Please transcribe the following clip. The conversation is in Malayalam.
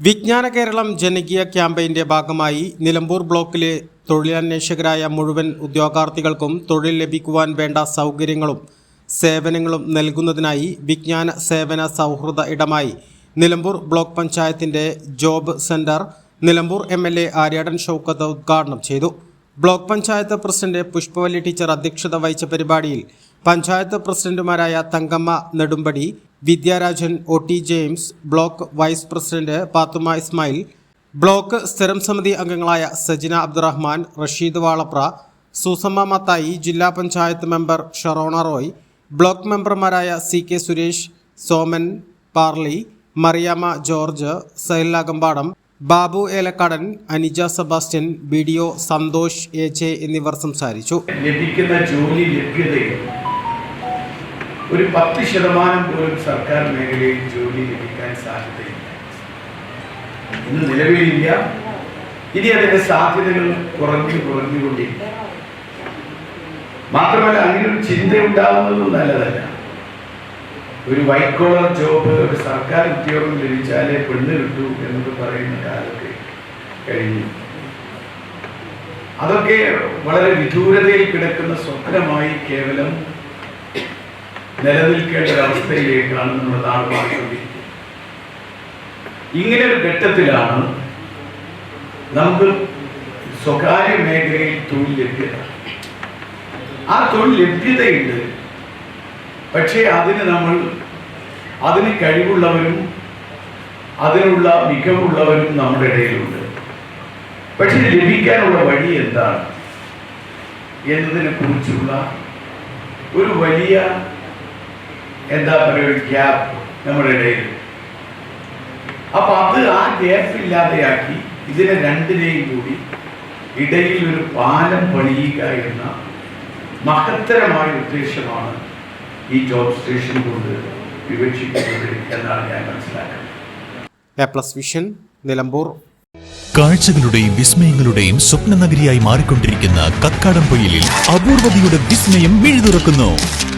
വിജ്ഞാന കേരളം ജനകീയ ക്യാമ്പയിന്റെ ഭാഗമായി നിലമ്പൂർ ബ്ലോക്കിലെ തൊഴിലന്വേഷകരായ മുഴുവൻ ഉദ്യോഗാർത്ഥികൾക്കും തൊഴിൽ ലഭിക്കുവാൻ വേണ്ട സൗകര്യങ്ങളും സേവനങ്ങളും നൽകുന്നതിനായി വിജ്ഞാന സേവന സൗഹൃദ ഇടമായി നിലമ്പൂർ ബ്ലോക്ക് പഞ്ചായത്തിന്റെ job centre Nilambur M L A Aryadan Shoukath ഉദ്ഘാടനം ചെയ്തു. Block panchayat president Pushpavalli teacher അധ്യക്ഷത വഹിച്ച പരിപാടിയിൽ പഞ്ചായത്ത് പ്രസിഡന്റുമാരായ Thankamma Nedumpadi Vidyarajan O. T. James block vice president Pathumma Ismail block സ്ഥിരം സമിതി അംഗങ്ങളായ സജിന അബ്ദുറഹ്മാൻ റഷീദ് വാളപ്ര സൂസമ്മ മത്തായി ജില്ലാ panchayat member Sharona Roy block മെമ്പർമാരായ C. K. Suresh Soman Parli Mariyamma George Sail Akampadam Babu Elakkadan Anija Sebastian B. D. O. Santhosh A. എന്നിവർ സംസാരിച്ചു. ലഭിക്കുന്ന ജോലി ലഭ്യതയിൽ ഒരു പത്ത് ശതമാനം പോലും സർക്കാർ മേഖലയിൽ ജോലി ലഭിക്കാൻ സാധ്യതയില്ല. ഇന്ന് നിലവിലില്ല. ഇനി അതിന്റെ സാധ്യതകൾ കുറഞ്ഞു കുറഞ്ഞുകൊണ്ടിരിക്കും. മാത്രമല്ല അങ്ങനെ ഒരു ചിന്ത ഉണ്ടാവുന്നതും നല്ലതല്ല. ഒരു വൈറ്റ് കോളർ ജോബ് ഒരു സർക്കാർ ഉദ്യോഗം ലഭിച്ചാലേ പെണ്ണ് കിട്ടൂ എന്നൊക്കെ പറയുന്ന കാലത്ത് കഴിഞ്ഞു. അതൊക്കെ വളരെ വിദൂരതയിൽ കിടക്കുന്ന സ്വപ്നമായി കേവലം നിലനിൽക്കേണ്ട ഒരവസ്ഥയിലേക്കാണ് നമ്മുടെ നാട് മാറിക്കൊണ്ടിരിക്കുന്നത്. ഇങ്ങനെ ഒരു ഘട്ടത്തിലാണ് നമുക്ക് സ്വകാര്യ മേഖലയിൽ തൊഴിൽ ലഭ്യത. ആ തൊഴിൽ ലഭ്യതയുണ്ട്. പക്ഷേ അതിന് നമ്മൾ അതിന് കഴിവുള്ളവരും അതിനുള്ള മികവുള്ളവരും നമ്മുടെ ഇടയിലുണ്ട്. പക്ഷെ ലഭിക്കാനുള്ള വഴി എന്താണ്? എന്നതിനെ കുറിച്ചുള്ള ഒരു വലിയ എന്താ പറയുക ഒരു ഗ്യാപ്പ് നമ്മുടെ ഇടയിൽ. അപ്പൊ അത് ആ ഗ്യാപ്പ് ഇല്ലാതെയാക്കി ഇതിനെ രണ്ടിനെയും കൂടി ഇടയിൽ ഒരു പാലം പണിയുക എന്ന മഹത്തരമായ ഉദ്ദേശമാണ് ഈ ജോബ് സ്റ്റേഷൻ കൊണ്ട് വിവക്ഷിക്കുന്നത് എന്നാണ് ഞാൻ മനസ്സിലാക്കുന്നത്. A plus vision Nilambur. കാഴ്ചകളുടെയും വിസ്മയങ്ങളുടെയും സ്വപ്ന നഗരിയായി മാറിക്കൊണ്ടിരിക്കുന്ന കക്കാടം പൊയിലിൽ അപൂർവതയുടെ വിസ്മയം മിഴുതുറക്കുന്നു sky